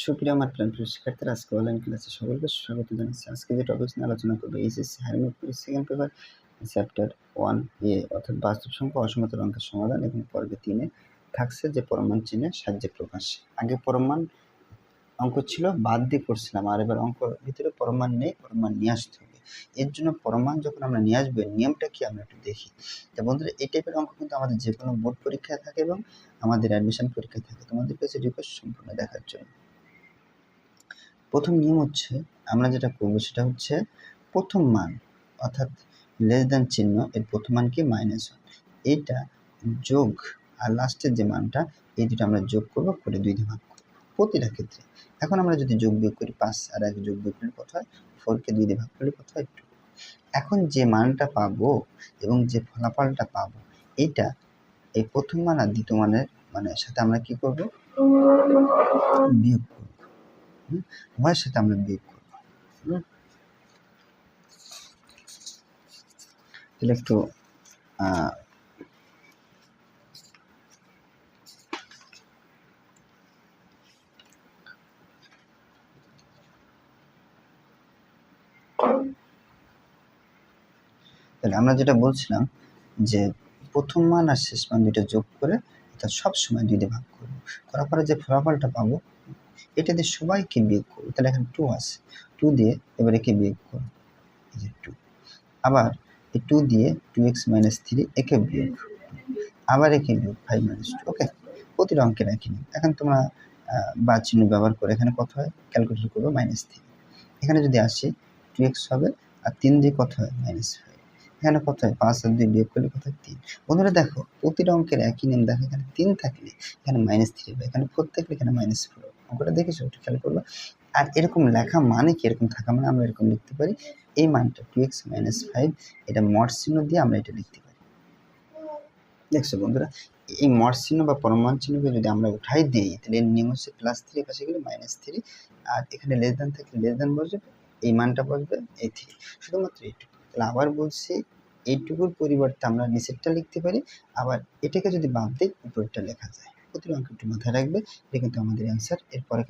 সুপ্রিয় আমার প্ল্যান প্রিয় শিক্ষার্থীরা, আজকে অনলাইন ক্লাসে সকলকে স্বাগত জানাচ্ছি। আজকে যে টপিক নিয়ে আলোচনা করব এইচএসসি হাইমেট্রিক সেকেন্ড পেপার চ্যাপ্টার ওয়ান এ অর্থাৎ বাস্তব সংখ্যা অসমতার অঙ্কের সমাধান এবং পর্বে তিনে থাকছে যে পরমাণ চিহ্নের সাহায্যে প্রকাশ। আগে পরমাণ অঙ্ক ছিল, বাদ দিয়ে করছিলাম আর এবার অঙ্ক ভিতরে পরমাণ নেই, পরমাণ নিয়ে আসতে হবে। এর জন্য পরমাণ যখন আমরা নিয়ে আসব নিয়মটা কি আমরা একটু দেখি। তা বন্ধুরা, এই টাইপের অঙ্ক কিন্তু আমাদের যে কোনো বোর্ড পরীক্ষায় থাকে এবং আমাদের অ্যাডমিশন পরীক্ষায় থাকে। তোমাদের কাছে রিকোয়েস্ট সম্পূর্ণ দেখার জন্য। প্রথম নিয়ম হচ্ছে, আমরা যেটা করব সেটা হচ্ছে প্রথম মান, অর্থাৎ লেস দ্যান চিহ্ন, এর প্রথম মান কি মাইনাস ওয়ান এইটা যোগ আর লাস্টের যে মানটা, এই দুটো আমরা যোগ করব, করে দুই দিয়ে ভাগ করব। প্রতিটা ক্ষেত্রে। এখন আমরা যদি যোগ বিয়োগ করি পাঁচ, আর এক যোগ বিয়োগ করলে কত হয়? ফোরকে দুই দিয়ে ভাগ করলে কত হয়? টু এখন যে মানটা পাবো এবং যে ফলাফলটা পাবো এইটা এই প্রথম মান আর দ্বিতীয় মানের মানে সাথে আমরা কি করব? বিয়োগ উভয়ের সাথে আমরা বিয়োগ তাহলে একটু তাহলে আমরা যেটা বলছিলাম যে প্রথম মান আর শেষ মান দুইটা যোগ করে সব সময় দুই দিয়ে ভাগ করব। করার পরে যে ফলাফলটা পাবো এটা দিয়ে সবাইকে বিয়োগ করব। তাহলে এখানে টু আছে। টু দিয়ে এবার একে বিয়োগ করব? এই যে টু আবার এই টু দিয়ে টু এক্স মাইনাস থ্রি একে বিয়োগ আবার একে বিয়োগ ফাইভ মাইনাস টু ওকে প্রতিটা অঙ্কের একই নিয়ম। এখন তোমরা বা চিহ্ন ব্যবহার করে এখানে কত হয়? ক্যালকুলেশন করব মাইনাস থ্রি এখানে যদি আসি টু এক্স হবে আর তিন দিয়ে কত হয়? মাইনাস এখানে কত হয়? পাঁচ আর দুই বিয়োগ করলে কত হয়? তিন। বন্ধুরা দেখো, প্রতিটা অঙ্কের একই নিয়ম দেখো, এখানে তিন থাকলে এখানে মাইনাস থ্রি হবে। এখানে ফোর থাকলে এখানে মাইনাস ফোর হবে। অঙ্কটা দেখেছ একটু খেয়াল করবে আর এরকম লেখা মানে কি? এরকম থাকা মানে আমরা এরকম লিখতে পারি। এই মানটা টু এক্স মাইনাস ফাইভ এটা মড চিহ্ন দিয়ে আমরা এটা লিখতে পারি। দেখছ বন্ধুরা? এই মড চিহ্ন বা পরমাণ চিহ্নকে যদি আমরা উঠাই দিই, তাহলে এর নিয়ম হচ্ছে প্লাস থ্রি পাশে গেলে মাইনাস থ্রি আর এখানে লেস দেন থাকলে লেস দেন বসবে, এই মানটা বসবে, এই থ্রি শুধুমাত্র এইটুকু। তাহলে আবার বলছি, এইটুকুর পরিবর্তে আমরা নিচেরটা লিখতে পারি, আবার এটাকে যদি বাদ দিই, উপরেরটা লেখা যায়। প্রতিটা অঙ্ক মাথায় রাখবে। এটা কিন্তু আমাদের অ্যান্সার এরপরে